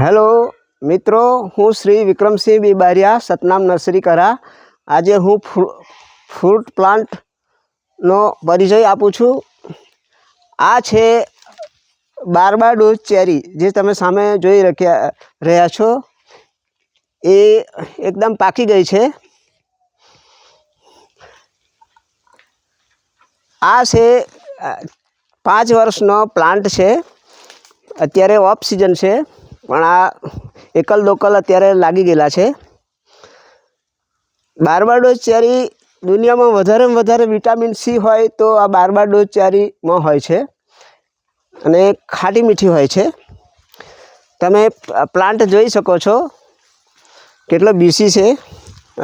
Hello, મિત્રો, હું Shri Vikramsinh Bibariya Satnam nursery કરા. આજે હું ફ્રુ, ફ્રૂટ પ્લાન્ટનો પરિચય આપું છું. આ છે બારબાડોઝ ચેરી, જે તમે સામે જોઈ રખ્યા, રહ્યા છો. એ એકદમ પાકી ગઈ છે. આ છે પાંચ વર્ષનો પ્લાન્ટ છે. અત્યારે ઓફ સિઝન છે. પણ આ એકલ દોકલ અત્યારે લાગી ગયેલા છે. બારબાડોઝ ચેરી દુનિયામાં વધારેમાં વધારે વિટામિન સી હોય તો આ બારબાડોઝ ચેરીમાં હોય છે અને ખાટી મીઠી હોય છે. તમે પ્લાન્ટ જોઈ શકો છો કેટલો બીસી છે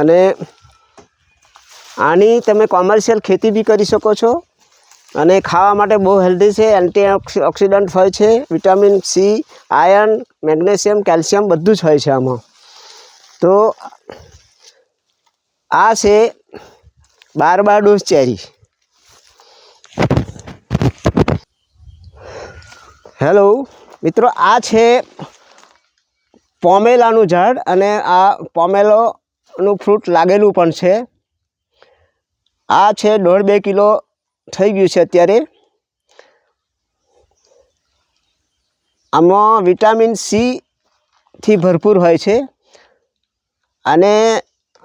અને આની તમે કોમર્શિયલ ખેતી બી કરી શકો છો. અને ખાવા માટે બહુ હેલ્ધી છે એન્ટી ઓક્સિડન્ટ હોય છે vitamin C iron magnesium calcium બધું જ હોય છે આમાં. તો આ છે બારબાડોઝ ચેરી. હેલો મિત્રો, આ છે પોમેલાનું ઝાડ અને આ પોમેલોનું ફ્રૂટ લાગેલું પણ છે. આ છે દોઢ બે કિલો થઈ ગયું છે અત્યારે. આમાં વિટામિન સી થી ભરપૂર હોય છે. અને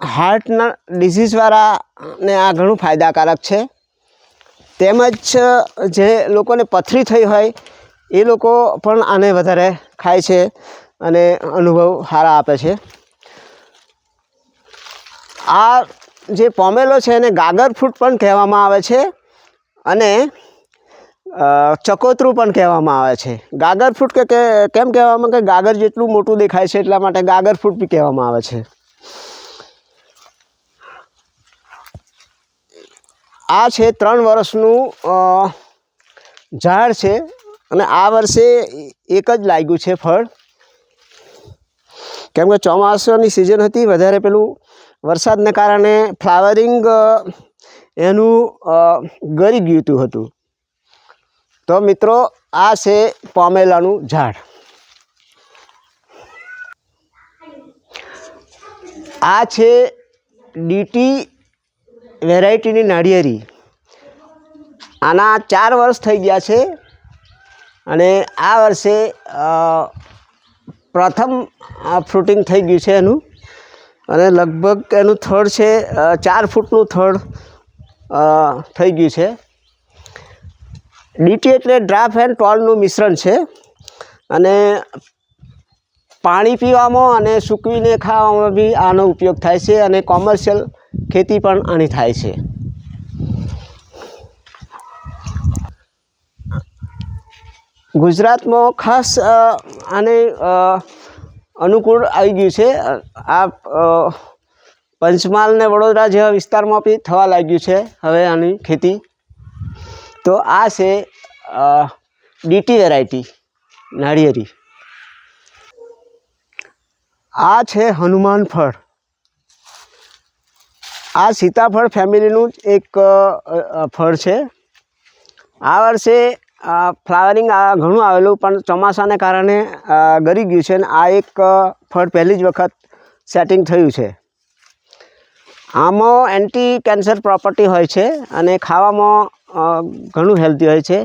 હાર્ટના ડિઝીઝવાળાને આ ઘણું ફાયદાકારક છે. તેમજ જે લોકોને પથરી થઈ હોય, એ લોકો પણ આને વધારે ખાય છે અને અનુભવ સારા આપે છે. આ જે પોમેલો છે એને ગાગર ફ્રૂટ પણ કહેવામાં આવે છે. અને ચકોતરું પણ કહેવામાં આવે છે. ગાગર ફ્રૂટ કે કેમ કહેવામાં કે ગાગર જેટલું મોટું દેખાય છે એટલા માટે ગાગર ફ્રૂટ બી કહેવામાં આવે છે. આ છે ત્રણ વર્ષનું ઝાડ છે અને આ વર્ષે એક જ લાગ્યું છે ફળ. કેમ કે ચોમાસાની સિઝન હતી, વધારે પેલું વરસાદને કારણે ફ્લાવરિંગ એનું ગરી ગયું હતું. તો મિત્રો, આ છે પોમેલાનું ઝાડ. આ છે ડીટી વેરાયટીની નાળિયેરી. આના ચાર વર્ષ થઈ ગયા છે અને આ વર્ષે પ્રથમ ફ્રૂટિંગ થઈ ગયું છે એનું. અને લગભગ એનું થડ છે ચાર ફૂટનું થડ. થઈ ગયું છે. ડીટી એટલે ડ્રાફ એન્ડ ટોલનું મિશ્રણ છે. અને પાણી પીવામાં અને સૂકવીને ખાવામાં બી આનો ઉપયોગ થાય છે અને કોમર્શિયલ ખેતી પણ આની થાય છે. ગુજરાતમાં ખાસ આને અનુકૂળ આવી ગયું છે. આ પંચમહાલ ને વડોદરા જેવા વિસ્તારમાં બી થવા લાગ્યું છે હવે આની ખેતી. તો આ છે ડીટી વેરાયટી, નાળિયેરી. આ છે હનુમાન ફળ. આ સીતાફળ ફેમિલીનું જ એક ફળ છે. આ વર્ષે ફ્લાવરિંગ ઘણું આવેલું પણ ચોમાસાને કારણે ગરી ગયું છે અને આ એક ફળ પહેલી જ વખત સેટિંગ થયું છે. આમાં એન્ટી કેન્સર પ્રોપર્ટી હોય છે અને ખાવામાં ઘણું હેલ્ધી હોય છે.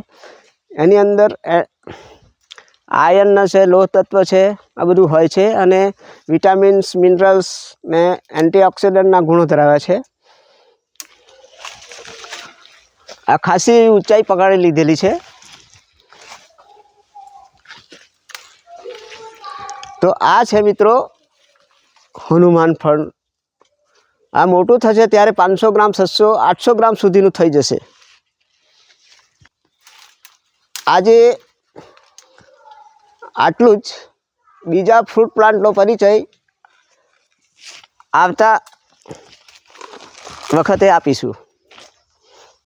એની અંદર આયર્ન છે, લોહ તત્વ છે, આ બધું હોય છે અને વિટામિન્સ મિનરલ્સ ને એન્ટીઓક્સિડન્ટના ગુણો ધરાવે છે. આ ખાસી ઊંચાઈ પકડી લીધેલી છે. તો આ છે મિત્રો હનુમાન ફળ આ મોટું થશે ત્યારે પાંચસો ગ્રામ, છસો, આઠસો ગ્રામ સુધીનું થઈ જશે. આજે આટલું જ. બીજા ફ્રૂટ પ્લાન્ટનો પરિચય આવતા વખતે આપીશું.